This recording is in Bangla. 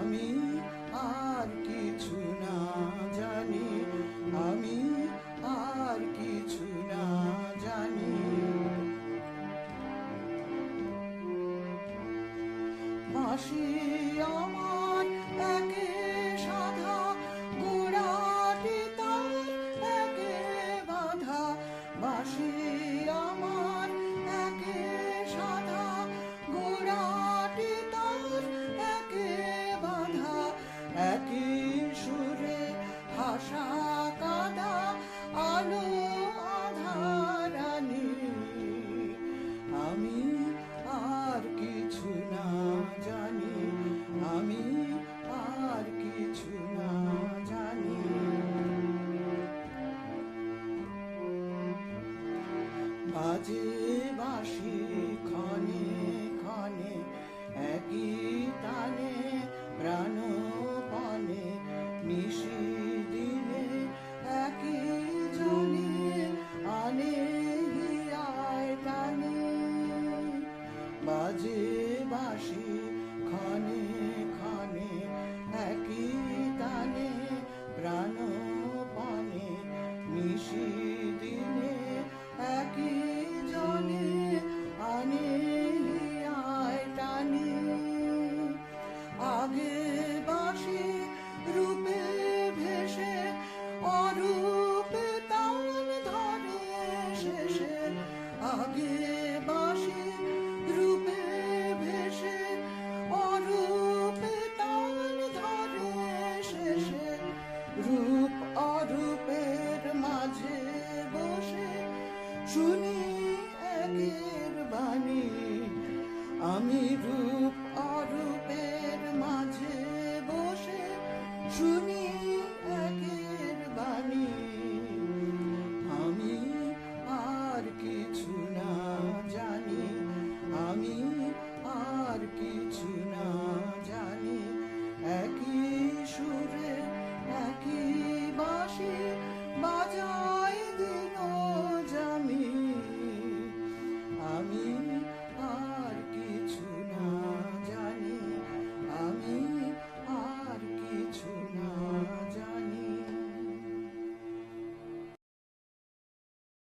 আমি আর কিছু না জানি আমি আর কিছু না জানি। মাসি আমার একে বাজে বাসি ক্ষণে আগে বাসি রূপে ভেসে, অরূপে তাল শেষে। আগে বাসি রূপে ভেসে, অরূপে তাল শেষে। রূপ অরূপের মাঝে বসে শুনি একের বাণী। আমি রূপ